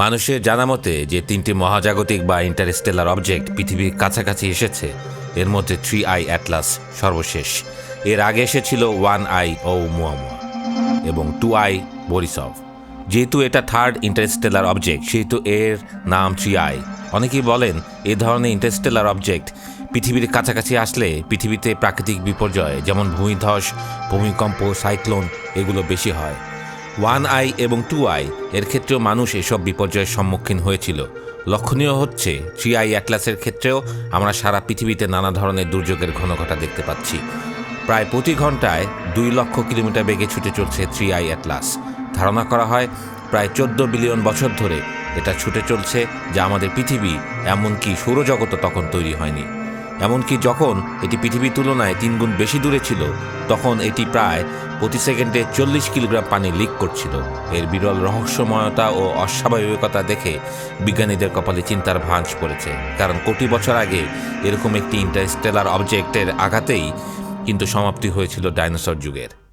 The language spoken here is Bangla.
মানুষের জানা মতে যে তিনটি মহাজাগতিক বা ইন্টারস্টেলার অবজেক্ট পৃথিবীর কাছাকাছি এসেছে, এর মধ্যে থ্রি আই অ্যাটলাস সর্বশেষ। এর আগে এসেছিল ওয়ান আই ও মুয়ামুয়া এবং টু আই বরিসভ যেহেতু এটা থার্ড ইন্টারস্টেলার অবজেক্ট সেহেতু এর নাম থ্রি আই অনেকেই বলেন এ ধরনের ইন্টারস্টেলার অবজেক্ট পৃথিবীর কাছাকাছি আসলে পৃথিবীতে প্রাকৃতিক বিপর্যয়, যেমন ভূমিধস, ভূমিকম্প সাইক্লোন এগুলো বেশি হয়। ওয়ান আই এবং টু আই এর ক্ষেত্রেও মানুষ এসব বিপর্যয়ের সম্মুখীন হয়েছিল। লক্ষণীয় হচ্ছে, থ্রি আই অ্যাটলাসের ক্ষেত্রেও আমরা সারা পৃথিবীতে নানা ধরনের দুর্যোগের ঘনঘটা দেখতে পাচ্ছি। প্রায় প্রতি ঘন্টায় দুই লক্ষ কিলোমিটার বেগে ছুটে চলছে থ্রি আই অ্যাটলাস। ধারণা করা হয়, প্রায় চোদ্দ বিলিয়ন বছর ধরে এটা ছুটে চলছে, যা আমাদের পৃথিবী, এমনকি সৌরজগতও তখন তৈরি হয়নি। এমনকি যখন এটি পৃথিবীর তুলনায় তিনগুণ বেশি দূরে ছিল, তখন এটি প্রায় প্রতি সেকেন্ডে চল্লিশ কিলোগ্রাম পানি লিক করছিল। এর বিরল রহস্যময়তা ও অস্বাভাবিকতা দেখে বিজ্ঞানীদের কপালে চিন্তার ভাঁজ পড়েছে। কারণ কোটি বছর আগে এরকম একটি ইন্টারস্টেলার অবজেক্টের আঘাতেই কিন্তু সমাপ্তি হয়েছিল ডাইনোসর যুগের।